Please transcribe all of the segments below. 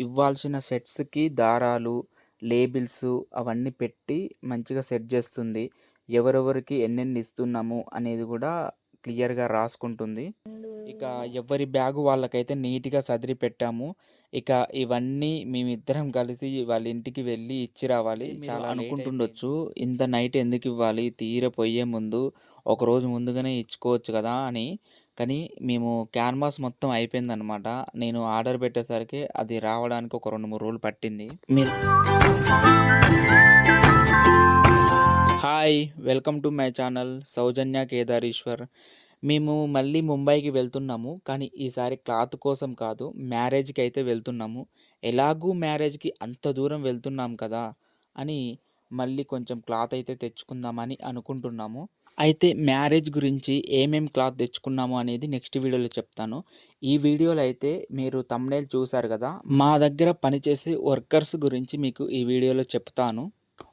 ఇవ్వాల్సిన సెట్స్‌కి దారాలు, లేబుల్స్ అవన్నీ పెట్టి మంచిగా సెట్ జేస్తుంది. ఎవరెవరికి ఎన్నెన్ని ఇస్తున్నాము అనేది గూడా క్లియర్‌గా రాసుకుంటుంది. ఇక ఎవ్వరి బ్యాగు వాళ్ళకైతే నీట్‌గా సదిరి పెట్టాము. ఇక ఇవన్నీ మేమిద్దరం కలిసి వాళ్ళ ఇంటికి వెళ్ళి ఇచ్చి రావాలి. చాలా అనుకుంటుండొచ్చు. ఇంత నైట్ ఎందుకివ్వాలి? తీర పొయ్యే ముందు ఒకరోజు ముందుగానే ఇచ్చుకోవచ్చు గదా! అని. కానీ మేము క్యాన్వాస్ మొత్తం అయిపోయిందనమాట. నేను ఆర్డర్ పెట్టేసరికి అది రావడానికి ఒక 2, 3 రోజులు పట్టింది. మీరు hi! Welcome to my channel Soujanya Kedareshwar. మేము మళ్ళీ ముంబైకి వెళ్తున్నాము. కానీ ఈసారి క్లాత్ కోసం కాదు. మ్యారేజ్కి అయితే వెళ్తున్నాము. ఎలాగూ మ్యారేజ్‌కి అంత దూరం వెళ్తున్నాం కదా! అని మళ్ళీ కొంచెం క్లాత్ అయితే తెచ్చుకుందామని అనుకుంటున్నాము. అయితే మ్యారేజ్ గురించి ఏమేం క్లాత్ తెచ్చుకున్నాము అనేది నెక్స్ట్ వీడియోలో చెప్తాను. ఈ వీడియోలో అయితే మీరు తమ్నేల్ చూసారు కదా మా దగ్గర పనిచేసే వర్కర్స్ గురించి మీకు ఈ వీడియోలో చెప్తాను.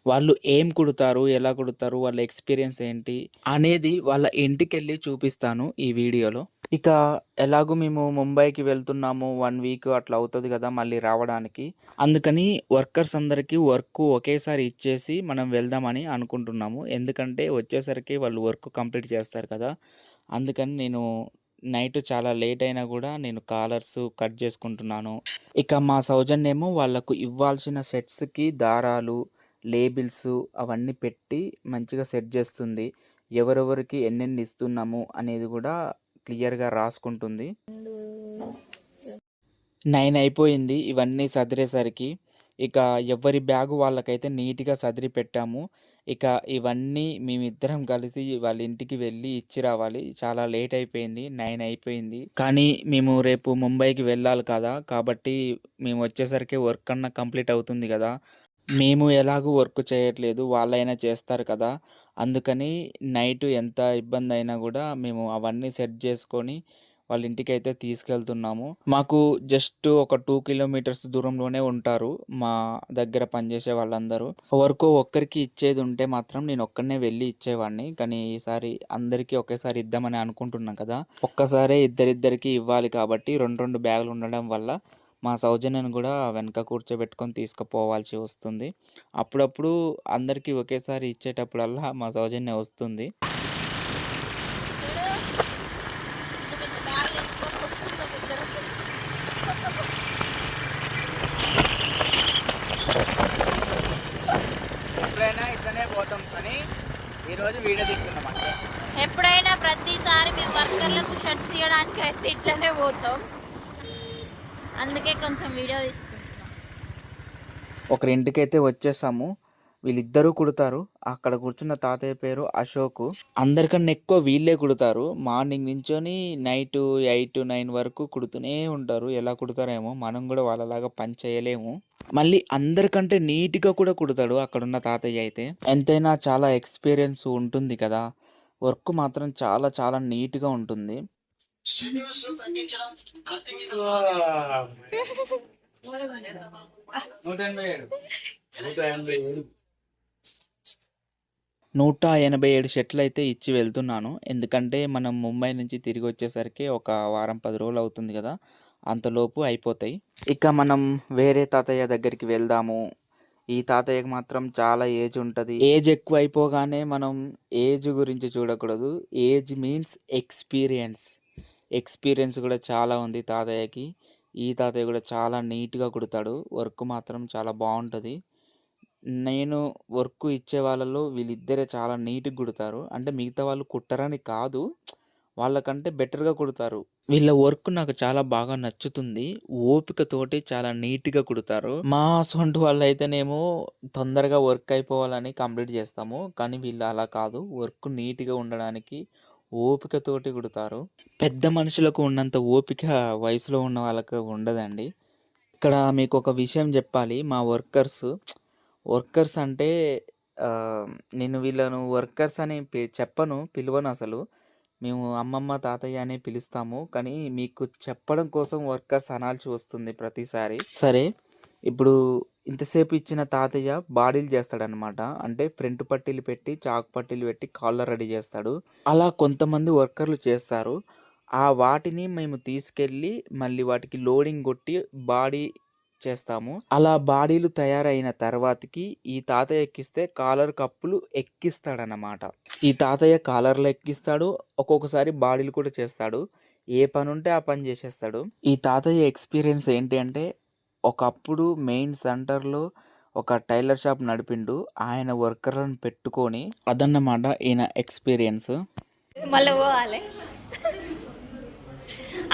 వాళ్ళు ఏం కుడతారు? ఎలా కుడతారు? వాళ్ళ ఎక్స్‌పీరియన్స్ ఏంటి? అనేది వాళ్ళ ఇంటికెళ్ళి చూపిస్తాను ఈ వీడియోలో. ఇక ఎలాగో మేము ముంబైకి వెళ్తున్నాము. వన్ వీక్ అట్లా అవుతుంది కదా మళ్ళీ రావడానికి. అందుకని వర్కర్స్ అందరికీ వర్క్ ఒకేసారి ఇచ్చేసి మనం వెళ్దామని అనుకుంటున్నాము. ఎందుకంటే వచ్చేసరికి వాళ్ళు వర్క్ కంప్లీట్ చేస్తారు కదా! అందుకని నేను నైట్ చాలా లేట్ అయినా కూడా నేను కాలర్స్ కట్ చేసుకుంటున్నాను ఇక మా సౌజన్యేమో వాళ్ళకు ఇవ్వాల్సిన సెట్స్‌కి దారాలు, లేబుల్స్ అవన్నీ పెట్టి మంచిగా సెట్ చేస్తుంది ఎవరెవరికి ఎన్నెన్ని ఇస్తున్నాము అనేది కూడా క్లియర్‌గా రాసుకుంటుంది. నైన్ అయిపోయింది ఇవన్నీ సదిరేసరికి. ఇక ఎవ్వరి బ్యాగు వాళ్ళకైతే నీట్‌గా సదిరి పెట్టాము. ఇక ఇవన్నీ మేమిద్దరం కలిసి వాళ్ళ ఇంటికి వెళ్ళి ఇచ్చి రావాలి. చాలా లేట్ అయిపోయింది. నైన్ అయిపోయింది. కానీ మేము రేపు ముంబైకి వెళ్ళాలి కదా! కాబట్టి మేము వచ్చేసరికి వర్క్ అన్నా కంప్లీట్ అవుతుంది కదా మేము ఎలాగూ వర్క్ చేయట్లేదు. వాళ్ళైనా చేస్తారు కదా! అందుకని నైట్ ఎంత ఇబ్బంది అయినా కూడా మేము అవన్నీ సెట్ చేసుకొని వాళ్ళ ఇంటికి అయితే తీసుకెళ్తున్నాము. మాకు జస్ట్ ఒక టూ కిలోమీటర్స్ దూరంలోనే ఉంటారు. మా దగ్గర పనిచేసే వాళ్ళందరూ. వర్క్ ఒక్కరికి ఇచ్చేది ఉంటే మాత్రం నేను ఒక్కరినే వెళ్ళి ఇచ్చేవాడిని. కానీ ఈసారి అందరికీ ఒకేసారి ఇద్దామని అనుకుంటున్నాం కదా! ఒక్కసారే ఇద్దరిద్దరికి ఇవ్వాలి కాబట్టి 2, 2 బ్యాగులు ఉండడం వల్ల మా సౌజన్యను కూడా వెనక కూర్చోబెట్టుకొని తీసుకుపోవాల్సి వస్తుంది. అప్పుడప్పుడు అందరికీ ఒకేసారి ఇచ్చేటప్పుడల్లా మా సౌజన్య వస్తుంది. చూడు. ఇంత పెద్ద బ్యాగులు వేసుకొని వస్తున్నాం ఇద్దరం. ఎప్పుడైనా ఇట్లనే పోతాం కానీ ఈరోజు వీడియో తీస్తున్నాం అంటే ఎప్పుడైనా ప్రతిసారి మేము వర్కర్లకు షర్ట్స్ ఇవ్వడానికి అయితే ఇట్లనే పోతాం అందుకే కొంచెం వీడియో తీసుకుంటున్నాం ఒకరి ఇంటికైతే వచ్చేసాము. వీళ్ళిద్దరూ కుడతారు. అక్కడ కూర్చున్న తాతయ్య పేరు అశోకు. అందరికన్నా ఎక్కువ వీళ్ళే కుడతారు. మార్నింగ్ నించొని నైట్ 8, 9 వరకు కుడుతూనే ఉంటారు. ఎలా కుడతారేమో! మనం గూడా వాళ్ళలాగా పని చేయలేము. మళ్ళీ అందరికంటే నీట్‌గా కూడా కుడతాడు అక్కడున్న తాతయ్య అయితే. ఎంతైనా చాలా ఎక్స్‌పీరియన్స్ ఉంటుంది కదా! వర్క్ మాత్రం చాలా చాలా నీట్‌గా ఉంటుంది. నూట ఎనభై ఏడు షర్ట్‌లయితే ఇచ్చి వెళ్తున్నాను. ఎందుకంటే మనం ముంబై నుంచి తిరిగి వచ్చేసరికి ఒక వారం, పది రోజులు అవుతుంది కదా అంతలోపు అయిపోతాయి. ఇక మనం వేరే తాతయ్య దగ్గరికి వెళ్దాము. ఈ తాతయ్యకి మాత్రం చాలా ఏజ్ ఉంటుంది ఏజ్ ఎక్కువ అయిపోగానే మనం ఏజ్ గురించి చూడకూడదు. Age means experience. ఎక్స్‌పీరియన్స్ కూడా చాలా ఉంది తాతయ్యకి. ఈ తాతయ్య కూడా చాలా నీట్‌గా కుడతాడు. వర్క్ మాత్రం చాలా బాగుంటుంది నేను వర్క్ ఇచ్చే వాళ్ళలో వీళ్ళిద్దరే చాలా నీట్‌గా కుడతారు. అంటే మిగతా వాళ్ళు కుట్టరని కాదు. వాళ్ళకంటే బెటర్‌గా కుడతారు. వీళ్ళ వర్క్ నాకు చాలా బాగా నచ్చుతుంది. ఓపికతోటి చాలా నీట్‌గా కుడతారు. మా సొంటి వాళ్ళు అయితేనేమో తొందరగా వర్క్ అయిపోవాలని కంప్లీట్ చేస్తాము కానీ వీళ్ళు అలా కాదు. వర్క్ నీట్‌గా ఉండడానికి ఓపికతోటి కుడతారు. పెద్ద మనుషులకు ఉన్నంత ఓపిక వయసులో ఉన్న వాళ్ళకి ఉండదండి. ఇక్కడ మీకొక విషయం జెప్పాలి. మా వర్కర్స్ వర్కర్స్ అంటే నేను వీళ్ళను వర్కర్స్ అని చెప్పను. పిలవనసలు. మేము అమ్మమ్మ, తాతయ్య అనే పిలుస్తాము. కానీ మీకు చెప్పడం కోసం వర్కర్స్ అనాల్సి వస్తుంది ప్రతిసారి. సరే. ఇప్పుడు ఇంతసేపు ఇచ్చిన తాతయ్య బాడీలు చేస్తాడనమాట అంటే ఫ్రంట్ పట్టీలు పెట్టి, చాక్ పట్టీలు పెట్టి కాలర్ రెడీ చేస్తాడు. అలా కొంతమంది వర్కర్లు చేస్తారు. ఆ వాటిని మేము తీసుకెళ్ళి మళ్ళీ వాటికి లోడింగ్ కొట్టి బాడీ చేస్తాము. అలా బాడీలు తయారైన తర్వాతకి ఈ తాతయ్య ఎక్కిస్తే కాలర్ కప్పులు ఎక్కిస్తాడనమాట ఈ తాతయ్య కాలర్లు ఎక్కిస్తాడు. ఒక్కొక్కసారి బాడీలు కూడా చేస్తాడు. ఏ పని ఉంటే ఆ పని చేసేస్తాడు. ఈ తాతయ్య ఎక్స్పీరియన్స్ ఏంటి అంటే ఒకప్పుడు మెయిన్ సెంటర్లో ఒక టైలర్ షాప్ నడిపిండు. ఆయన వర్కర్లను పెట్టుకొని అదన్నమాట ఈయన ఎక్స్పీరియన్స్. మళ్ళీ పోవాలి.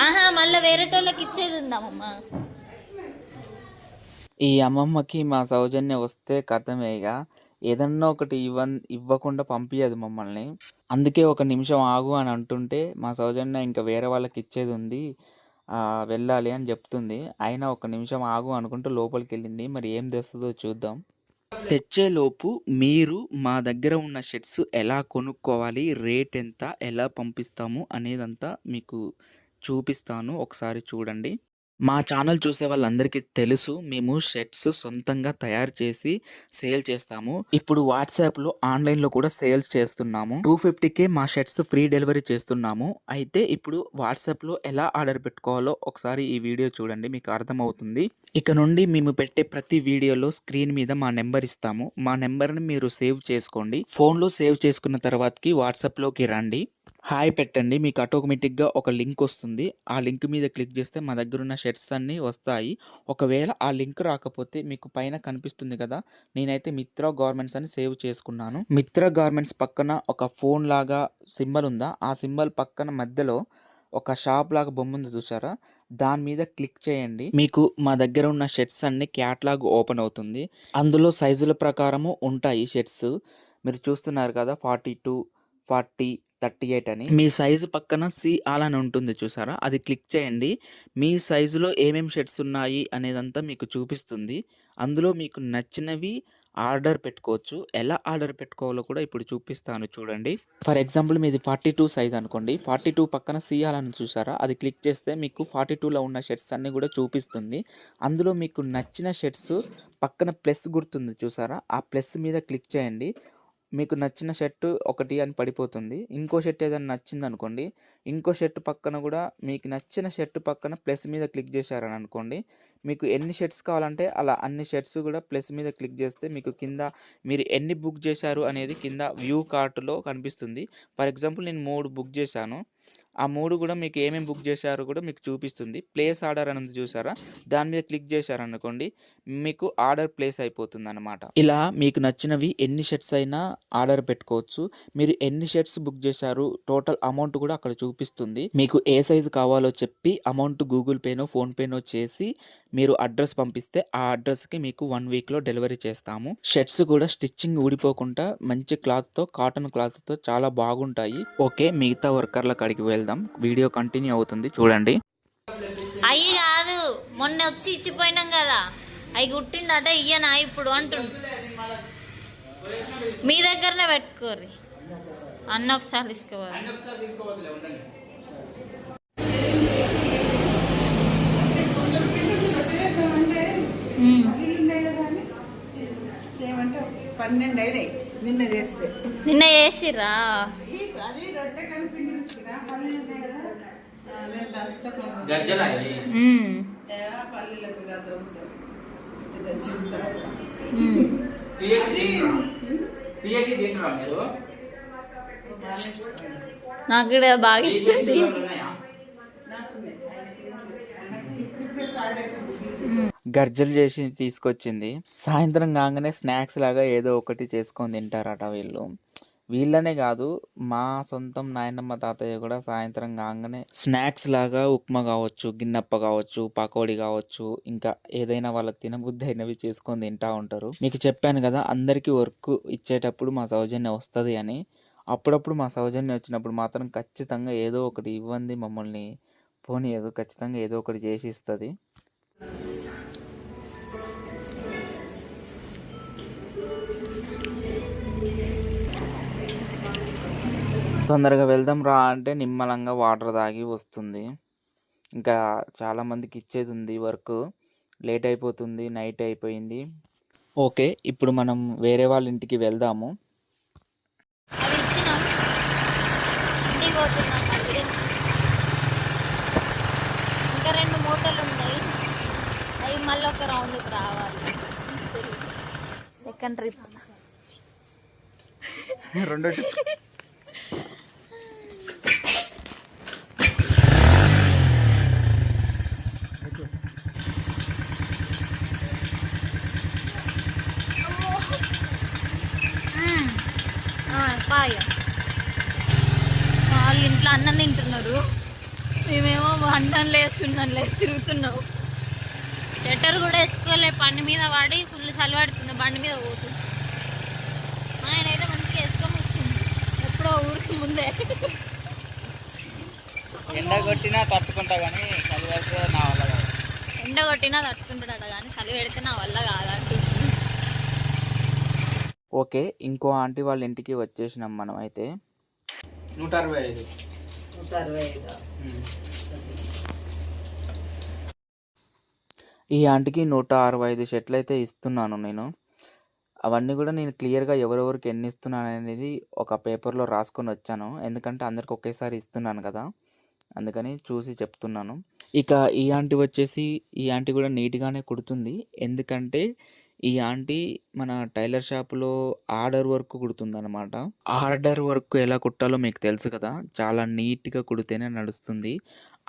ఆహా మళ్ళీ వేరేటోళ్ళకి ఇచ్చేది ఉందామమ్మా ఈ అమ్మమ్మకి మా సౌజన్య వస్తే కథమే ఇక ఏదన్నా ఒకటి ఇవ్వ ఇవ్వకుండా పంపించదు మమ్మల్ని. అందుకే ఒక నిమిషం ఆగు అని అంటుంటే మా సౌజన్య ఇంకా వేరే వాళ్ళకి ఇచ్చేది ఉంది. వెళ్ళాలి అని చెప్తుంది. అయినా ఒక నిమిషం ఆగు అనుకుంటూ లోపలికి వెళ్ళింది మరి ఏం తెస్తుందో చూద్దాం. తెచ్చేలోపు మీరు మా దగ్గర ఉన్న షర్ట్స్ ఎలా కొనుక్కోవాలి రేట్ ఎంత ఎలా పంపిస్తాము అనేదంతా మీకు చూపిస్తాను. ఒకసారి చూడండి. మా ఛానల్ చూసే వాళ్ళందరికీ తెలుసు మేము షర్ట్స్ సొంతంగా తయారు చేసి సేల్ చేస్తాము. ఇప్పుడు వాట్సాప్లో ఆన్లైన్లో కూడా సేల్స్ చేస్తున్నాము. టూ ఫిఫ్టీకే మా షర్ట్స్ ఫ్రీ డెలివరీ చేస్తున్నాము. అయితే ఇప్పుడు వాట్సాప్లో ఎలా ఆర్డర్ పెట్టుకోవాలో ఒకసారి ఈ వీడియో చూడండి మీకు అర్థమవుతుంది. ఇక నుండి మేము పెట్టే ప్రతి వీడియోలో స్క్రీన్ మీద మా నెంబర్ ఇస్తాము. మా నెంబర్ని మీరు సేవ్ చేసుకోండి. ఫోన్లో సేవ్ చేసుకున్న తర్వాతకి వాట్సాప్లోకి రండి. హాయ్ పెట్టండి. మీకు ఆటోమేటిక్గా ఒక లింక్ వస్తుంది. ఆ లింక్ మీద క్లిక్ చేస్తే మా దగ్గర ఉన్న షర్ట్స్ అన్నీ వస్తాయి. ఒకవేళ ఆ లింక్ రాకపోతే మీకు పైన కనిపిస్తుంది కదా నేనైతే మిత్ర గార్మెంట్స్ అని సేవ్ చేసుకున్నాను. మిత్ర గార్మెంట్స్ పక్కన ఒక ఫోన్ లాగా సింబల్ ఉందా? ఆ సింబల్ పక్కన మధ్యలో ఒక షాప్ లాగా బొమ్మ ఉంది చూసారా దాని మీద క్లిక్ చేయండి. మీకు మా దగ్గర ఉన్న షర్ట్స్ అన్ని క్యాట్లాగ్ ఓపెన్ అవుతుంది. అందులో సైజుల ప్రకారము ఉంటాయి షర్ట్స్. మీరు చూస్తున్నారు కదా forty two forty thirty eight అని. మీ సైజు పక్కన సి అని ఉంటుంది చూసారా? అది క్లిక్ చేయండి. మీ సైజులో ఏమేమి షర్ట్స్ ఉన్నాయి అనేదంతా మీకు చూపిస్తుంది. అందులో మీకు నచ్చినవి ఆర్డర్ పెట్టుకోవచ్చు. ఎలా ఆర్డర్ పెట్టుకోవాలో కూడా ఇప్పుడు చూపిస్తాను చూడండి. ఫర్ ఎగ్జాంపుల్ మీది ఫార్టీ టూ సైజ్ అనుకోండి. ఫార్టీ టూ పక్కన సీయాలని చూసారా? అది క్లిక్ చేస్తే మీకు ఫార్టీ టూలో ఉన్న షర్ట్స్ అన్నీ కూడా చూపిస్తుంది. అందులో మీకు నచ్చిన షర్ట్స్ పక్కన ప్లస్ గుర్తుంది చూసారా? ఆ ప్లస్ మీద క్లిక్ చేయండి. మీకు నచ్చిన షర్టు ఒకటి అని పడిపోతుంది. ఇంకో షర్ట్ ఏదైనా నచ్చింది అనుకోండి ఇంకో షర్ట్ పక్కన కూడా మీకు నచ్చిన షర్ట్ పక్కన ప్లస్ మీద క్లిక్ చేశారని అనుకోండి మీకు ఎన్ని షర్ట్స్ కావాలంటే అలా అన్ని షర్ట్స్ కూడా ప్లస్ మీద క్లిక్ చేస్తే మీకు కింద మీరు ఎన్ని బుక్ చేశారు అనేది కింద వ్యూ కార్టులో కనిపిస్తుంది. ఫర్ ఎగ్జాంపుల్ నేను మూడు బుక్ చేశాను. ఆ మూడు కూడా మీకు ఏమేమి బుక్ చేశారో కూడా మీకు చూపిస్తుంది. ప్లేస్ ఆర్డర్ అనేది చూసారా దాని మీద క్లిక్ చేశారనుకోండి మీకు ఆర్డర్ ప్లేస్ అయిపోతుంది అనమాట ఇలా మీకు నచ్చినవి ఎన్ని షర్ట్స్ అయినా ఆర్డర్ పెట్టుకోవచ్చు. మీరు ఎన్ని షర్ట్స్ బుక్ చేశారు టోటల్ అమౌంట్ కూడా అక్కడ చూపిస్తుంది. మీకు ఏ సైజు కావాలో చెప్పి అమౌంట్ గూగుల్ పేనో ఫోన్పేనో చేసి మీరు అడ్రస్ పంపిస్తే ఆ అడ్రస్కి మీకు వన్ వీక్లో డెలివరీ చేస్తాము. షర్ట్స్ కూడా స్టిచ్చింగ్ ఊడిపోకుండా మంచి క్లాత్తో కాటన్ క్లాత్తో చాలా బాగుంటాయి. ఓకే మిగతా వర్కర్ల కాడికి వెళ్దాం. వీడియో కంటిన్యూ అవుతుంది. చూడండి. అయ్యి కాదు. మొన్న వచ్చి ఇచ్చిపోయినాం కదా. అవి కుట్టిండట ఇయ్యనా ఇప్పుడు అంటుండు. మీ దగ్గరనే పెట్టుకోర్రి. అన్న ఒకసారి తీసుకోవాలి చేయమంటే పన్నెండు అయినాయి. నిన్న చేస్తే. నిన్న అది రొట్టె గార్నిష్ నాకు కూడా బాగా ఇష్టం గర్జలు చేసి తీసుకొచ్చింది. సాయంత్రం కాగానే స్నాక్స్ లాగా ఏదో ఒకటి చేసుకొని తింటారట వీళ్ళు. వీళ్ళనే కాదు మా సొంతం నాయనమ్మ తాతయ్య కూడా సాయంత్రం కాగానే స్నాక్స్ లాగా ఉప్మా కావచ్చు గిన్నెప్ప కావచ్చు పకోడీ కావచ్చు ఇంకా ఏదైనా వాళ్ళకి తినబుద్ధి అయినవి చేసుకొని తింటా ఉంటారు. మీకు చెప్పాను కదా అందరికీ వర్క్ ఇచ్చేటప్పుడు మా సౌజన్య వస్తుంది అని. అప్పుడప్పుడు మా సౌజన్య వచ్చినప్పుడు మాత్రం ఖచ్చితంగా ఏదో ఒకటి ఇవ్వండి మమ్మల్ని. పోనీయదు ఖచ్చితంగా ఏదో ఒకటి చేసి ఇస్తుంది. తొందరగా వెళ్దాం రా అంటే నిమ్మలంగా వాటర్ తాగి వస్తుంది. ఇంకా చాలామందికి ఇచ్చేది ఉంది వర్క్. లేట్ అయిపోతుంది నైట్ అయిపోయింది. ఓకే ఇప్పుడు మనం వేరే వాళ్ళ ఇంటికి వెళ్దాము. ఇంకా రెండు మూటలు ఉన్నాయి అవి మళ్ళీ ఒక రౌండ్కి రావాలి. Second trip. రెండో పాయ వాళ్ళు ఇంట్లో అన్నం తింటున్నారు లేస్తున్నాం లేదు తిరుగుతున్నాం షట్టర్ కూడా వేసుకోలే బండి మీద పడి ఫుల్ చలిపడుతుంది బండి మీద పోతుంది ఆయన అయితే మంచిగా వేసుకొని వస్తుంది ఎప్పుడో ఊరికి ముందే. ఎండ కొట్టినా తట్టుకుంటా కానీ చలి పెడితే నా వల్ల కాదు. ఎండ కొట్టినా తట్టుకుంటాడట కానీ చలి పెడితే నా వల్ల కాదంటుంది ఓకే ఇంకో ఆంటీ వాళ్ళ ఇంటికి వచ్చేసినాం మనం అయితే నూట అరవై ఐదు. నూట అరవై ఐదు? ఈ ఆంటీకి నూట అరవై ఐదు షర్ట్లు అయితే ఇస్తున్నాను నేను. అవన్నీ కూడా నేను క్లియర్గా ఎవరెవరికి ఎన్ని ఇస్తున్నాను అనేది ఒక పేపర్లో రాసుకొని వచ్చాను. ఎందుకంటే అందరికి ఒకేసారి ఇస్తున్నాను కదా. అందుకని చూసి చెప్తున్నాను. ఇక ఈ ఆంటీ వచ్చేసి ఈ ఆంటీ కూడా నీట్గానే కుడుతుంది. ఎందుకంటే ఈ ఆంటీ మన టైలర్ షాప్లో ఆర్డర్ వర్క్ కుడుతుంది అనమాట ఆర్డర్ వర్క్ ఎలా కుట్టాలో మీకు తెలుసు కదా? చాలా నీట్గా కుడితేనే నడుస్తుంది.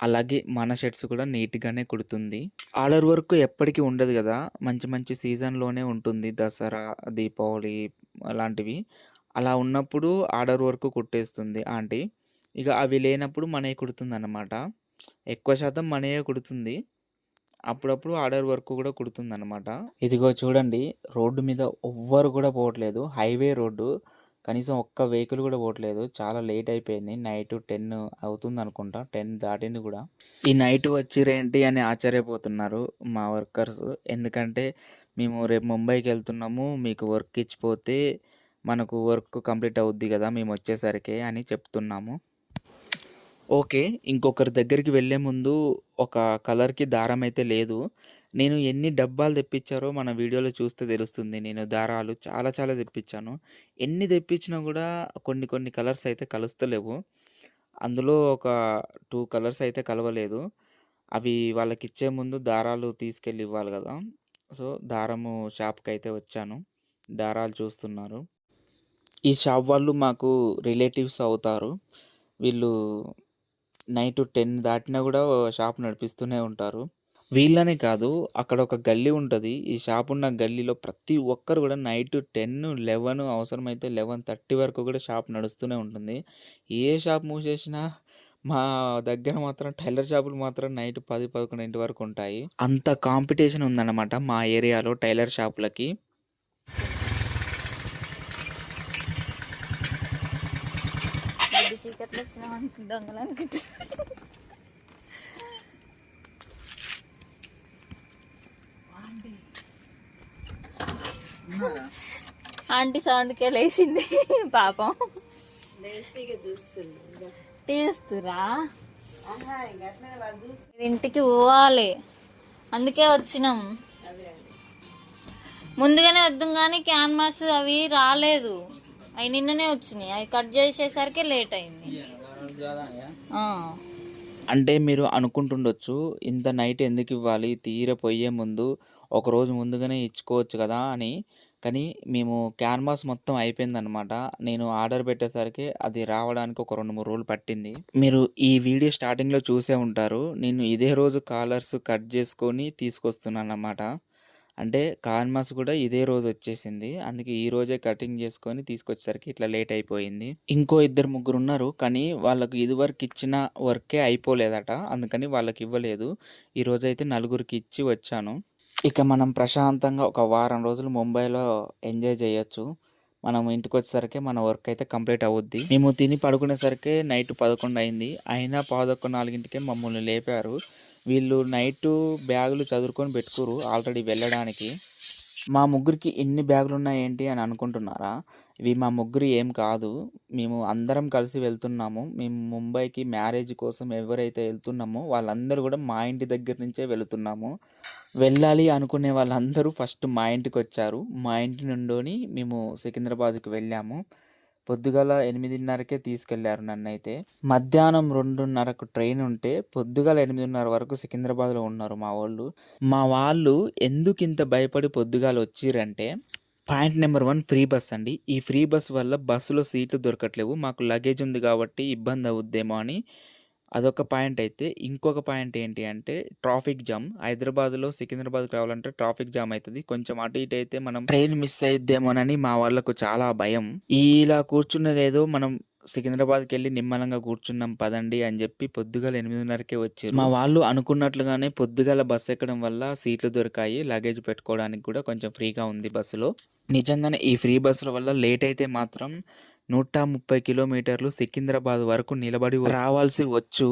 అలాగే మన షర్ట్స్ కూడా నీట్గానే కుడుతుంది. ఆర్డర్ వర్క్ ఎప్పటికీ ఉండదు కదా? మంచి మంచి సీజన్లోనే ఉంటుంది. దసరా దీపావళి అలాంటివి. అలా ఉన్నప్పుడు ఆర్డర్ వర్క్ కుట్టేస్తుంది ఆంటీ. ఇక అవి లేనప్పుడు మనే కుడుతుంది అనమాట ఎక్కువ శాతం మనయే కుడుతుంది. అప్పుడప్పుడు ఆర్డర్ వర్క్ కూడా కుడుతుంది అనమాట ఇదిగో చూడండి రోడ్డు మీద ఎవ్వరు కూడా పోవట్లేదు. హైవే రోడ్డు కనీసం ఒక్క వెహికల్ కూడా పోవట్లేదు. చాలా లేట్ అయిపోయింది. నైట్ టెన్ అవుతుంది అనుకుంటా టెన్ దాటింది కూడా. ఈ నైట్ వచ్చిరేంటి అని ఆశ్చర్యపోతున్నారు మా వర్కర్స్. ఎందుకంటే మేము రేపు ముంబైకి వెళ్తున్నాము. మీకు వర్క్ ఇచ్చిపోతే మనకు వర్క్ కంప్లీట్ అవుద్ది కదా మేము వచ్చేసరికి అని చెప్తున్నాము. ఓకే ఇంకొకరి దగ్గరికి వెళ్ళే ముందు ఒక కలర్‌కి దారం అయితే లేదు. నేను ఎన్ని డబ్బాలు తెప్పించారో మన వీడియోలో చూస్తే తెలుస్తుంది. నేను దారాలు చాలా చాలా తెప్పించాను. ఎన్ని తెప్పించినా కూడా కొన్ని కొన్ని కలర్స్ అయితే కలుస్తలేవు. అందులో ఒక టూ కలర్స్ అయితే కలవలేదు. అవి వాళ్ళకి ఇచ్చే ముందు దారాలు తీసుకెళ్ళి ఇవ్వాలి కదా సో, దారము షాప్కి అయితే వచ్చాను. దారాలు చూస్తున్నారు. ఈ షాప్ వాళ్ళు మాకు రిలేటివ్స్ అవుతారు. వీళ్ళు నైట్ 10 దాటినా కూడా షాప్ నడిపిస్తూనే ఉంటారు. వీళ్ళనే కాదు అక్కడ ఒక గల్లీ ఉంటుంది ఈ షాప్ ఉన్న గల్లీలో ప్రతి ఒక్కరు కూడా నైట్ 10, 11 అవసరమైతే 11:30 వరకు కూడా షాప్ నడుస్తూనే ఉంటుంది. ఏ షాప్ మూసేసినా మా దగ్గర మాత్రం టైలర్ షాపులు మాత్రం నైట్ 10, 11 వరకు ఉంటాయి. అంత కాంపిటీషన్ ఉందన్నమాట మా ఏరియాలో టైలర్ షాపులకి. చీకట్లో వచ్చినాం దొంగలు అనుకుంటా ఆంటీ సౌండ్కే లేచింది. పాపం. తీస్తురా. ఇంటికి పోవాలి. అందుకే వచ్చినాం. ముందుగానే వద్దాం కానీ క్యాన్వాస్ అవి రాలేదు. అవి నిన్ననే వచ్చినాయి. అవి కట్ చేసేసరికి లేట్ అయింది. అంటే మీరు అనుకుంటుండొచ్చు ఇంత నైట్ ఎందుకు ఇవ్వాలి? తీర పోయే ముందు ఒకరోజు ముందుగానే ఇచ్చుకోవచ్చు కదా అని. కానీ మేము క్యాన్వాస్ మొత్తం అయిపోయిందనమాట నేను ఆర్డర్ పెట్టేసరికి అది రావడానికి ఒక రెండు మూడు రోజులు పట్టింది. మీరు ఈ వీడియో స్టార్టింగ్లో చూసే ఉంటారు. నేను ఇదే రోజు కాలర్స్ కట్ చేసుకొని తీసుకొస్తున్నాను అన్నమాట అంటే కాన్మాస్ కూడా ఇదే రోజు వచ్చేసింది. అందుకే ఈ రోజే కటింగ్ చేసుకొని తీసుకొచ్చేసరికి ఇట్లా లేట్ అయిపోయింది. ఇంకో ఇద్దరు ముగ్గురు ఉన్నారు. కానీ వాళ్ళకు ఇదివరకు ఇచ్చిన వర్కే అయిపోలేదట. అందుకని వాళ్ళకి ఇవ్వలేదు. ఈ రోజు అయితే నలుగురికి ఇచ్చి వచ్చాను. ఇక మనం ప్రశాంతంగా ఒక వారం రోజులు ముంబైలో ఎంజాయ్ చేయొచ్చు. మనం ఇంటికి వచ్చేసరికి మన వర్క్ అయితే కంప్లీట్ అవుద్ది. మేము తిని పడుకునేసరికి నైట్ పదకొండు అయింది. అయినా పదకొండు నాలుగింటికే మమ్మల్ని లేపారు. వీళ్ళు నైట్ బ్యాగులు చదువుకొని పెట్టుకోరు ఆల్రెడీ వెళ్ళడానికి. మా ముగ్గురికి ఎన్ని బ్యాగులు ఉన్నాయి ఏంటి అని అనుకుంటున్నారా? ఇవి మా ముగ్గురు ఏం కాదు. మేము అందరం కలిసి వెళ్తున్నాము. మేము ముంబైకి మ్యారేజ్ కోసం ఎవరైతే వెళ్తున్నామో వాళ్ళందరూ కూడా మా ఇంటి దగ్గర నుంచే వెళుతున్నాము. వెళ్ళాలి అనుకునే వాళ్ళందరూ ఫస్ట్ మా ఇంటికి వచ్చారు. మా ఇంటి నుండి మేము సికింద్రాబాద్కి వెళ్ళాము. పొద్దుగాల ఎనిమిదిన్నరకే తీసుకెళ్ళారు నన్నైతే. మధ్యాహ్నం రెండున్నరకు ట్రైన్ ఉంటే పొద్దుగాల ఎనిమిదిన్నర వరకు సికింద్రాబాద్లో ఉన్నారు మా వాళ్ళు. మా వాళ్ళు ఎందుకు ఇంత భయపడి పొద్దుగాల వచ్చిరంటే point number one free bus అండి. ఈ ఫ్రీ బస్ వల్ల బస్సులో సీట్లు దొరకట్లేవు. మాకు లగేజ్ ఉంది కాబట్టి ఇబ్బంది అవుద్దేమో అని అదొక పాయింట్ అయితే ఇంకొక పాయింట్ ఏంటి అంటే ట్రాఫిక్ జామ్. హైదరాబాద్లో సికింద్రాబాద్కి రావాలంటే ట్రాఫిక్ జామ్ అవుతుంది కొంచెం అటు ఇటు అయితే మనం ట్రైన్ మిస్ అయిద్దేమోనని మా వాళ్ళకు చాలా భయం. ఇలా కూర్చున్నదేదో మనం సికింద్రాబాద్కి వెళ్ళి నిమ్మలంగా కూర్చున్నాం పదండి అని చెప్పి పొద్దుగాల ఎనిమిదిన్నరకే వచ్చారు. మా వాళ్ళు అనుకున్నట్లుగానే పొద్దుగాల బస్సు ఎక్కడం వల్ల సీట్లు దొరికాయి. లగేజ్ పెట్టుకోవడానికి కూడా కొంచెం ఫ్రీగా ఉంది బస్సులో. నిజంగానే ఈ ఫ్రీ బస్సుల వల్ల లేట్ అయితే మాత్రం నూట ముప్పై కిలోమీటర్లు సికింద్రాబాద్ వరకు నిలబడి రావాల్సి వచ్చు.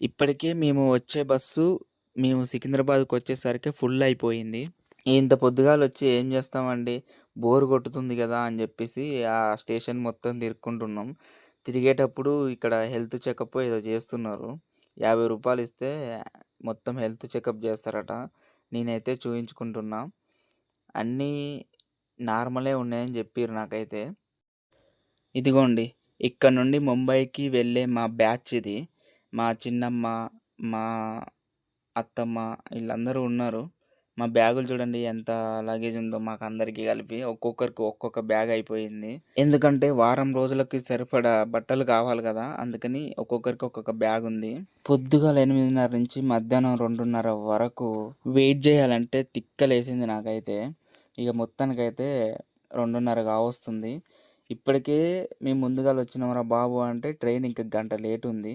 ఇప్పటికే మేము వచ్చే బస్సు మేము సికింద్రాబాద్కి వచ్చేసరికి ఫుల్ అయిపోయింది. ఇంత పొద్దుగాల వచ్చి ఏం చేస్తామండి? బోర్ కొట్టుతుంది కదా అని చెప్పేసి ఆ స్టేషన్ మొత్తం తిరుక్కుంటున్నాం. తిరిగేటప్పుడు ఇక్కడ హెల్త్ చెకప్ ఏదో చేస్తున్నారు. యాభై రూపాయలు ఇస్తే మొత్తం హెల్త్ చెకప్ చేస్తారట. నేనైతే చూయించుకుంటున్నా. అన్నీ నార్మలే ఉన్నాయని చెప్పారు నాకైతే. ఇదిగోండి ఇక్కడ నుండి ముంబైకి వెళ్ళే మా బ్యాచ్ ఇది. మా చిన్నమ్మ మా అత్తమ్మ వీళ్ళందరూ ఉన్నారు. మా బ్యాగులు చూడండి ఎంత లగేజ్ ఉందో మాకు అందరికీ కలిపి ఒక్కొక్కరికి ఒక్కొక్క బ్యాగ్ అయిపోయింది. ఎందుకంటే వారం రోజులకి సరిపడా బట్టలు కావాలి కదా అందుకని ఒక్కొక్కరికి ఒక్కొక్క బ్యాగ్ ఉంది. పొద్దుగాల ఎనిమిదిన్నర నుంచి మధ్యాహ్నం రెండున్నర వరకు వెయిట్ చేయాలంటే తిక్కలేసింది నాకైతే. ఇక మొత్తానికైతే రెండున్నర కావస్తుంది. ఇప్పటికే మేము ముందుగా వచ్చినామరా బాబు అంటే ట్రైన్ ఇంకా గంట లేట్ ఉంది.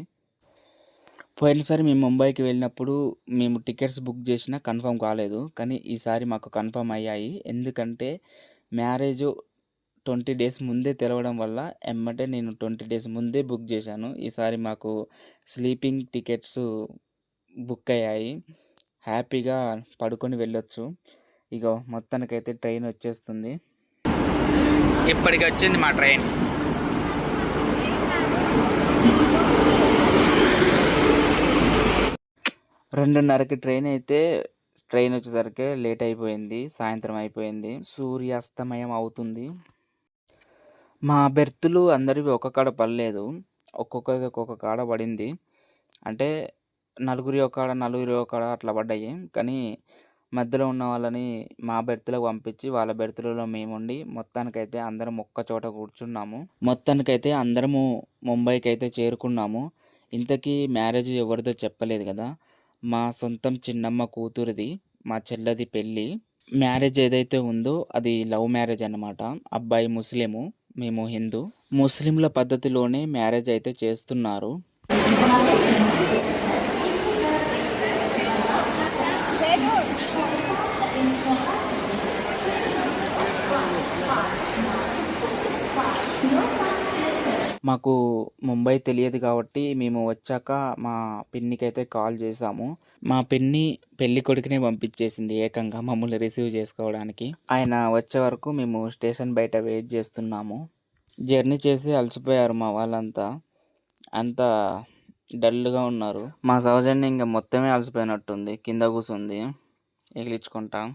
పోయినసారి మేము ముంబైకి వెళ్ళినప్పుడు మేము టికెట్స్ బుక్ చేసినా కన్ఫర్మ్ కాలేదు. కానీ ఈసారి మాకు కన్ఫర్మ్ అయ్యాయి. ఎందుకంటే మ్యారేజ్ ట్వంటీ డేస్ ముందే తెలవడం వల్ల ఎమ్మటే నేను ట్వంటీ డేస్ ముందే బుక్ చేశాను. ఈసారి మాకు స్లీపింగ్ టికెట్స్ బుక్ అయ్యాయి. హ్యాపీగా పడుకొని వెళ్ళొచ్చు. ఇగో మొత్తానికైతే ట్రైన్ వచ్చేస్తుంది. ఇప్పటికి వచ్చింది మా ట్రైన్. రెండున్నరకి ట్రైన్ అయితే ట్రైన్ వచ్చేసరికి లేట్ అయిపోయింది సాయంత్రం అయిపోయింది సూర్యాస్తమయం అవుతుంది. మా బెర్తులు అందరివి ఒక కాడ పడలేదు ఒక్కొక్కది ఒక్కొక్క కాడ పడింది. అంటే నలుగురి ఒక కాడ నలుగురి ఒక కాడ అట్లా పడ్డాయి. కానీ మధ్యలో ఉన్న వాళ్ళని మా బెర్త్‌లకు పంపించి వాళ్ళ బెర్త్‌లలో మేముండి మొత్తానికైతే అందరం ఒక్క చోట కూర్చున్నాము. మొత్తానికైతే అందరము ముంబైకి అయితే చేరుకున్నాము. ఇంతకీ మ్యారేజ్ ఎవరిదో చెప్పలేదు కదా! మా సొంతం చిన్నమ్మ కూతురిది. మా చెల్లది పెళ్ళి మ్యారేజ్ ఏదైతే ఉందో అది లవ్ మ్యారేజ్ అనమాట అబ్బాయి ముస్లిము. మేము హిందూ. ముస్లింల పద్ధతిలోనే మ్యారేజ్ అయితే చేస్తున్నారు. మాకు ముంబై తెలియదు కాబట్టి మేము వచ్చాక మా పిన్నికైతే కాల్ చేసాము. మా పిన్ని పెళ్ళికొడుకునే పంపించేసింది ఏకంగా మమ్మల్ని రిసీవ్ చేసుకోవడానికి. ఆయన వచ్చే వరకు మేము స్టేషన్ బయట వెయిట్ చేస్తున్నాము. జర్నీ చేసి అలసిపోయారు మా వాళ్ళంతా. అంతా డల్‌గా ఉన్నారు. మా సౌజన్య ఇంకా మొత్తమే అలసిపోయినట్టుంది. కింద కూసుంది ఎగిలించుకుంటాం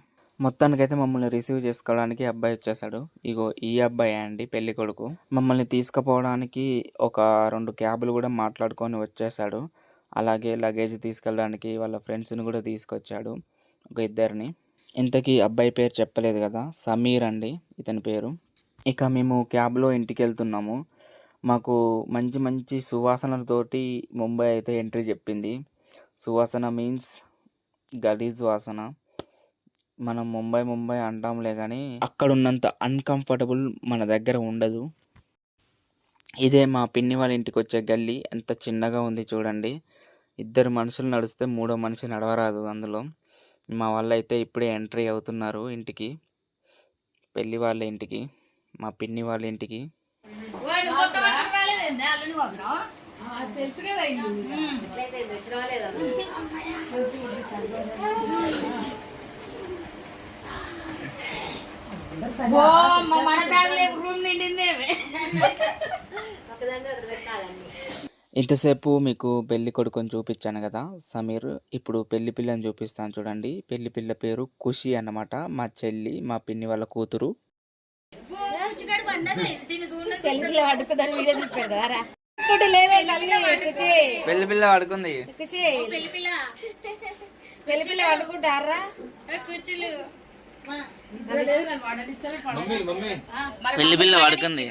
మొత్తానికైతే మమ్మల్ని రిసీవ్ చేసుకోవడానికి అబ్బాయి వచ్చేసాడు. ఇగో ఈ అబ్బాయే అండి పెళ్ళికొడుకు. మమ్మల్ని తీసుకుపోవడానికి ఒక రెండు క్యాబ్‌లు కూడా మాట్లాడుకొని వచ్చేసాడు. అలాగే లగేజ్ తీసుకెళ్ళడానికి వాళ్ళ ఫ్రెండ్స్‌ని కూడా తీసుకొచ్చాడు. ఒక ఇద్దరిని. ఇంతకీ అబ్బాయి పేరు చెప్పలేదు కదా! సమీర్ అండి ఇతని పేరు. ఇక మేము క్యాబ్‌లో ఇంటికి వెళ్తున్నాము మాకు మంచి మంచి సువాసనలతోటి ముంబై అయితే ఎంట్రీ చెప్పింది. సువాసన మీన్స్ గలీజ్ వాసన. మనం ముంబై ముంబై అంటాంలే గానీ అక్కడున్నంత అన్‌కంఫర్టబుల్ మన దగ్గర ఉండదు. ఇదే మా పిన్ని వాళ్ళ ఇంటికొచ్చే గల్లీ. ఎంత చిన్నగా ఉంది చూడండి. ఇద్దరు మనుషులు నడిస్తే మూడో మనిషి నడవరాదు అందులో. మా వాళ్ళైతే ఇప్పుడే ఎంట్రీ అవుతున్నారు ఇంటికి. పెళ్ళి వాళ్ళ ఇంటికి. మా పిన్ని వాళ్ళ ఇంటికి. ఆ, తెలుసు ఇంతసేపు మీకు పెళ్ళి కొడుకుని చూపించాను కదా సమీర్. ఇప్పుడు పెళ్ళి పిల్లని చూపిస్తాను చూడండి. పెళ్ళి పిల్ల పేరు ఖుషి అన్నమాట. మా చెల్లి మా పిన్ని వాళ్ళ కూతురు. పెళ్ళి పిల్ల పడుకుంది పెళ్ళి పిల్ల పడుకుంటారా పెళ్ళి పిల్ల వాడుకుంది.